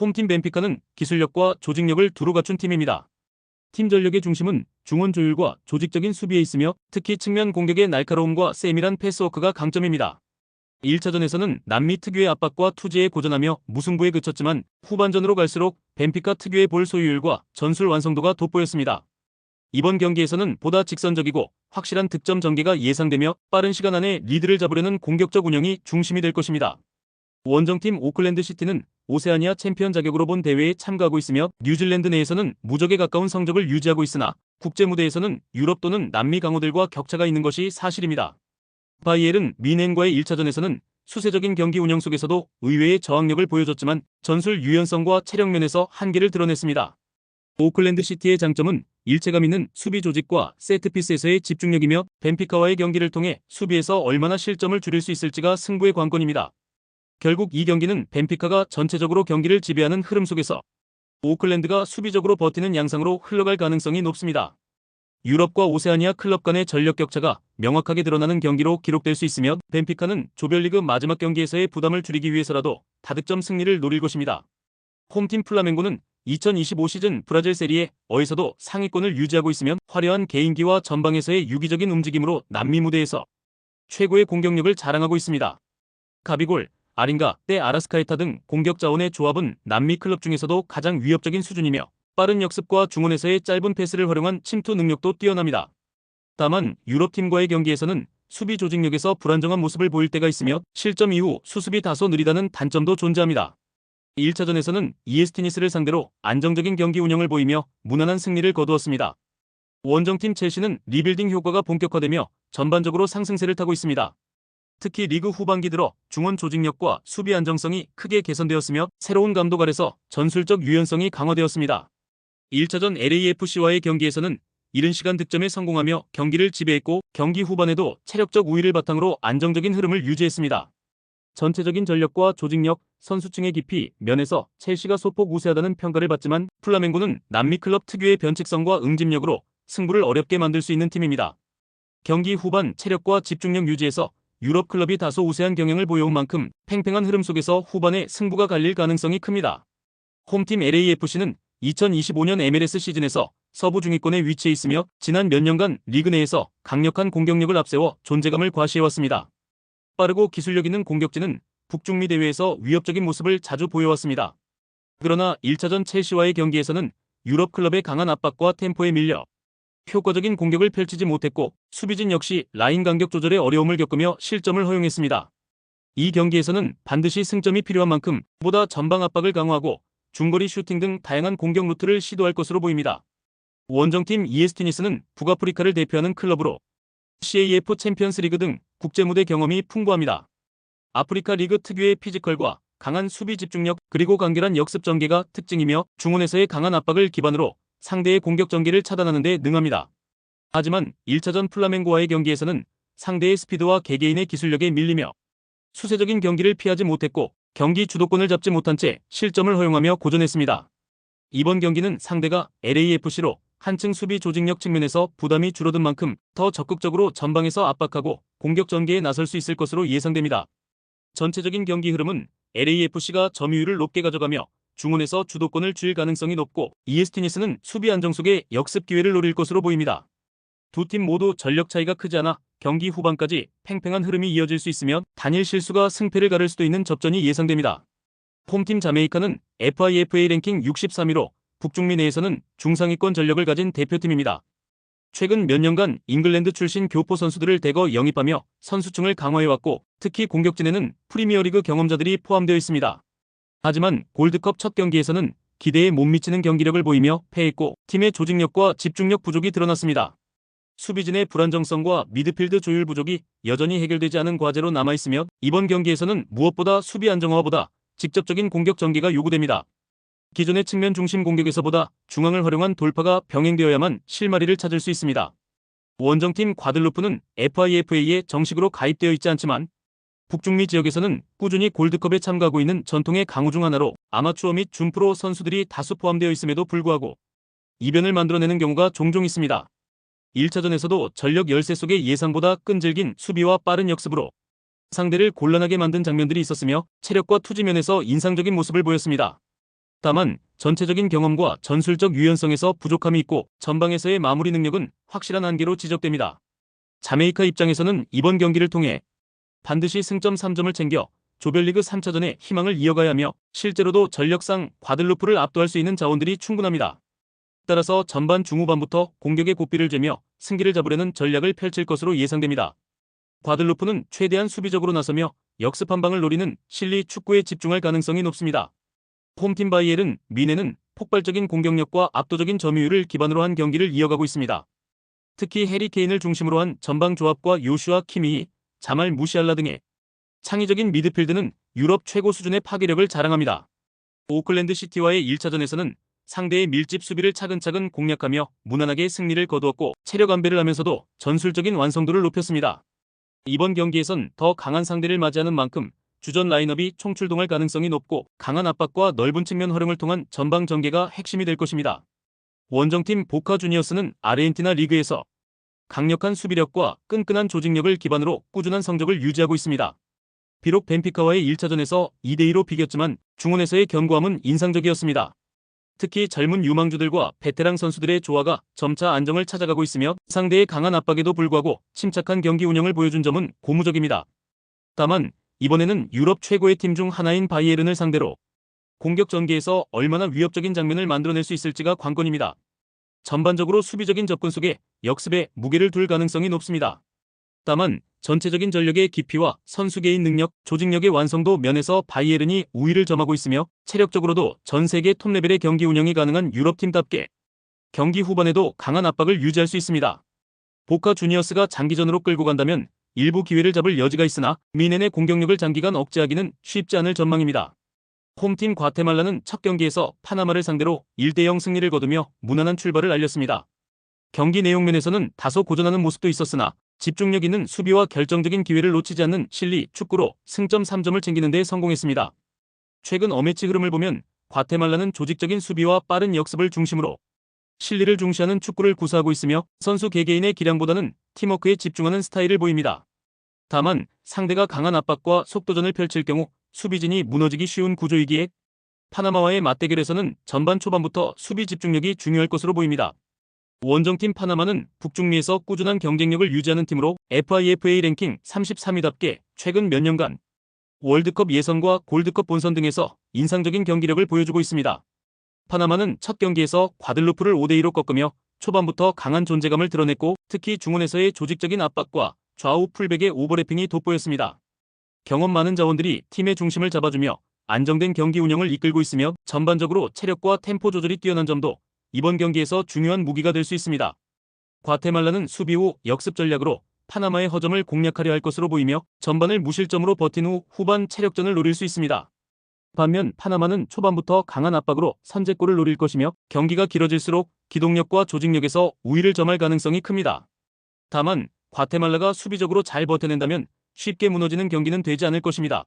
홈팀 벤피카는 기술력과 조직력을 두루 갖춘 팀입니다. 팀 전력의 중심은 중원 조율과 조직적인 수비에 있으며 특히 측면 공격의 날카로움과 세밀한 패스워크가 강점입니다. 1차전에서는 남미 특유의 압박과 투지에 고전하며 무승부에 그쳤지만 후반전으로 갈수록 벤피카 특유의 볼 소유율과 전술 완성도가 돋보였습니다. 이번 경기에서는 보다 직선적이고 확실한 득점 전개가 예상되며 빠른 시간 안에 리드를 잡으려는 공격적 운영이 중심이 될 것입니다. 원정팀 오클랜드 시티는 오세아니아 챔피언 자격으로 본 대회에 참가하고 있으며 뉴질랜드 내에서는 무적에 가까운 성적을 유지하고 있으나 국제 무대에서는 유럽 또는 남미 강호들과 격차가 있는 것이 사실입니다. 바이엘은 미넨과의 1차전에서는 수세적인 경기 운영 속에서도 의외의 저항력을 보여줬지만 전술 유연성과 체력 면에서 한계를 드러냈습니다. 오클랜드 시티의 장점은 일체감 있는 수비 조직과 세트피스에서의 집중력이며 벤피카와의 경기를 통해 수비에서 얼마나 실점을 줄일 수 있을지가 승부의 관건입니다. 결국 이 경기는 벤피카가 전체적으로 경기를 지배하는 흐름 속에서 오클랜드가 수비적으로 버티는 양상으로 흘러갈 가능성이 높습니다. 유럽과 오세아니아 클럽 간의 전력 격차가 명확하게 드러나는 경기로 기록될 수 있으며 벤피카는 조별리그 마지막 경기에서의 부담을 줄이기 위해서라도 다득점 승리를 노릴 것입니다. 홈팀 플라멩고는 2025 시즌 브라질 세리에 어에서도 상위권을 유지하고 있으며 화려한 개인기와 전방에서의 유기적인 움직임으로 남미 무대에서 최고의 공격력을 자랑하고 있습니다. 가비골, 아린가, 때 아라스카에타 등 공격 자원의 조합은 남미 클럽 중에서도 가장 위협적인 수준이며 빠른 역습과 중원에서의 짧은 패스를 활용한 침투 능력도 뛰어납니다. 다만 유럽팀과의 경기에서는 수비 조직력에서 불안정한 모습을 보일 때가 있으며 실점 이후 수습이 다소 느리다는 단점도 존재합니다. 1차전에서는 이에스티니스를 상대로 안정적인 경기 운영을 보이며 무난한 승리를 거두었습니다. 원정팀 첼시는 리빌딩 효과가 본격화되며 전반적으로 상승세를 타고 있습니다. 특히 리그 후반기 들어 중원 조직력과 수비 안정성이 크게 개선되었으며 새로운 감독 아래서 전술적 유연성이 강화되었습니다. 1차전 LAFC와의 경기에서는 이른 시간 득점에 성공하며 경기를 지배했고 경기 후반에도 체력적 우위를 바탕으로 안정적인 흐름을 유지했습니다. 전체적인 전력과 조직력, 선수층의 깊이, 면에서 첼시가 소폭 우세하다는 평가를 받지만 플라멩고는 남미 클럽 특유의 변칙성과 응집력으로 승부를 어렵게 만들 수 있는 팀입니다. 경기 후반 체력과 집중력 유지에서 유럽 클럽이 다소 우세한 경향을 보여온 만큼 팽팽한 흐름 속에서 후반에 승부가 갈릴 가능성이 큽니다. 홈팀 LAFC는 2025년 MLS 시즌에서 서부 중위권에 위치해 있으며 지난 몇 년간 리그 내에서 강력한 공격력을 앞세워 존재감을 과시해왔습니다. 빠르고 기술력 있는 공격진은 북중미 대회에서 위협적인 모습을 자주 보여왔습니다. 그러나 1차전 첼시와의 경기에서는 유럽 클럽의 강한 압박과 템포에 밀려 효과적인 공격을 펼치지 못했고 수비진 역시 라인 간격 조절에 어려움을 겪으며 실점을 허용했습니다. 이 경기에서는 반드시 승점이 필요한 만큼 보다 전방 압박을 강화하고 중거리 슈팅 등 다양한 공격 루트를 시도할 것으로 보입니다. 원정팀 이에스티니스는 북아프리카를 대표하는 클럽으로 CAF 챔피언스 리그 등 국제무대 경험이 풍부합니다. 아프리카 리그 특유의 피지컬과 강한 수비 집중력 그리고 간결한 역습 전개가 특징이며 중원에서의 강한 압박을 기반으로 상대의 공격 전개를 차단하는 데 능합니다. 하지만 1차전 플라멩고와의 경기에서는 상대의 스피드와 개개인의 기술력에 밀리며 수세적인 경기를 피하지 못했고 경기 주도권을 잡지 못한 채 실점을 허용하며 고전했습니다. 이번 경기는 상대가 LAFC로 한층 수비 조직력 측면에서 부담이 줄어든 만큼 더 적극적으로 전방에서 압박하고 공격 전개에 나설 수 있을 것으로 예상됩니다. 전체적인 경기 흐름은 LAFC가 점유율을 높게 가져가며 중원에서 주도권을 쥘 가능성이 높고 이에스티니스는 수비 안정 속에 역습 기회를 노릴 것으로 보입니다. 두 팀 모두 전력 차이가 크지 않아 경기 후반까지 팽팽한 흐름이 이어질 수 있으며 단일 실수가 승패를 가를 수도 있는 접전이 예상됩니다. 홈팀 자메이카는 FIFA 랭킹 63위로 북중미 내에서는 중상위권 전력을 가진 대표팀입니다. 최근 몇 년간 잉글랜드 출신 교포 선수들을 대거 영입하며 선수층을 강화해왔고 특히 공격진에는 프리미어리그 경험자들이 포함되어 있습니다. 하지만 골드컵 첫 경기에서는 기대에 못 미치는 경기력을 보이며 패했고 팀의 조직력과 집중력 부족이 드러났습니다. 수비진의 불안정성과 미드필드 조율 부족이 여전히 해결되지 않은 과제로 남아있으며 이번 경기에서는 무엇보다 수비 안정화보다 직접적인 공격 전개가 요구됩니다. 기존의 측면 중심 공격에서보다 중앙을 활용한 돌파가 병행되어야만 실마리를 찾을 수 있습니다. 원정팀 과들루프는 FIFA에 정식으로 가입되어 있지 않지만 북중미 지역에서는 꾸준히 골드컵에 참가하고 있는 전통의 강호 중 하나로 아마추어 및 준프로 선수들이 다수 포함되어 있음에도 불구하고 이변을 만들어내는 경우가 종종 있습니다. 1차전에서도 전력 열세 속에 예상보다 끈질긴 수비와 빠른 역습으로 상대를 곤란하게 만든 장면들이 있었으며 체력과 투지면에서 인상적인 모습을 보였습니다. 다만 전체적인 경험과 전술적 유연성에서 부족함이 있고 전방에서의 마무리 능력은 확실한 한계로 지적됩니다. 자메이카 입장에서는 이번 경기를 통해 반드시 승점 3점을 챙겨 조별리그 3차전에 희망을 이어가야 하며 실제로도 전력상 과들루프를 압도할 수 있는 자원들이 충분합니다. 따라서 전반 중후반부터 공격의 고삐를 죄며 승기를 잡으려는 전략을 펼칠 것으로 예상됩니다. 과들루프는 최대한 수비적으로 나서며 역습 한 방을 노리는 실리 축구에 집중할 가능성이 높습니다. 홈팀 바이엘은 미네는 폭발적인 공격력과 압도적인 점유율을 기반으로 한 경기를 이어가고 있습니다. 특히 해리 케인을 중심으로 한 전방 조합과 요슈아 키미히, 자말 무시알라 등의 창의적인 미드필드는 유럽 최고 수준의 파괴력을 자랑합니다. 오클랜드 시티와의 1차전에서는 상대의 밀집 수비를 차근차근 공략하며 무난하게 승리를 거두었고 체력 안배를 하면서도 전술적인 완성도를 높였습니다. 이번 경기에선 더 강한 상대를 맞이하는 만큼 주전 라인업이 총출동할 가능성이 높고 강한 압박과 넓은 측면 활용을 통한 전방 전개가 핵심이 될 것입니다. 원정팀 보카 주니어스는 아르헨티나 리그에서 강력한 수비력과 끈끈한 조직력을 기반으로 꾸준한 성적을 유지하고 있습니다. 비록 벤피카와의 1차전에서 2대2로 비겼지만 중원에서의 견고함은 인상적이었습니다. 특히 젊은 유망주들과 베테랑 선수들의 조화가 점차 안정을 찾아가고 있으며 상대의 강한 압박에도 불구하고 침착한 경기 운영을 보여준 점은 고무적입니다. 다만 이번에는 유럽 최고의 팀 중 하나인 바이에른을 상대로 공격 전개에서 얼마나 위협적인 장면을 만들어낼 수 있을지가 관건입니다. 전반적으로 수비적인 접근 속에 역습에 무게를 둘 가능성이 높습니다. 다만 전체적인 전력의 깊이와 선수 개인 능력, 조직력의 완성도 면에서 바이에른이 우위를 점하고 있으며 체력적으로도 전 세계 톱 레벨의 경기 운영이 가능한 유럽팀답게 경기 후반에도 강한 압박을 유지할 수 있습니다. 보카 주니어스가 장기전으로 끌고 간다면 일부 기회를 잡을 여지가 있으나 미넨의 공격력을 장기간 억제하기는 쉽지 않을 전망입니다. 홈팀 과테말라는 첫 경기에서 파나마를 상대로 1대0 승리를 거두며 무난한 출발을 알렸습니다. 경기 내용 면에서는 다소 고전하는 모습도 있었으나 집중력 있는 수비와 결정적인 기회를 놓치지 않는 실리 축구로 승점 3점을 챙기는 데 성공했습니다. 최근 어매치 흐름을 보면 과테말라는 조직적인 수비와 빠른 역습을 중심으로 실리를 중시하는 축구를 구사하고 있으며 선수 개개인의 기량보다는 팀워크에 집중하는 스타일을 보입니다. 다만 상대가 강한 압박과 속도전을 펼칠 경우 수비진이 무너지기 쉬운 구조이기에 파나마와의 맞대결에서는 전반 초반부터 수비 집중력이 중요할 것으로 보입니다. 원정팀 파나마는 북중미에서 꾸준한 경쟁력을 유지하는 팀으로 FIFA 랭킹 33위답게 최근 몇 년간 월드컵 예선과 골드컵 본선 등에서 인상적인 경기력을 보여주고 있습니다. 파나마는 첫 경기에서 과들루프를 5대2로 꺾으며 초반부터 강한 존재감을 드러냈고 특히 중원에서의 조직적인 압박과 좌우 풀백의 오버래핑이 돋보였습니다. 경험 많은 자원들이 팀의 중심을 잡아주며 안정된 경기 운영을 이끌고 있으며 전반적으로 체력과 템포 조절이 뛰어난 점도 이번 경기에서 중요한 무기가 될 수 있습니다. 과테말라는 수비 후 역습 전략으로 파나마의 허점을 공략하려 할 것으로 보이며 전반을 무실점으로 버틴 후 후반 체력전을 노릴 수 있습니다. 반면 파나마는 초반부터 강한 압박으로 선제골을 노릴 것이며 경기가 길어질수록 기동력과 조직력에서 우위를 점할 가능성이 큽니다. 다만 과테말라가 수비적으로 잘 버텨낸다면 쉽게 무너지는 경기는 되지 않을 것입니다.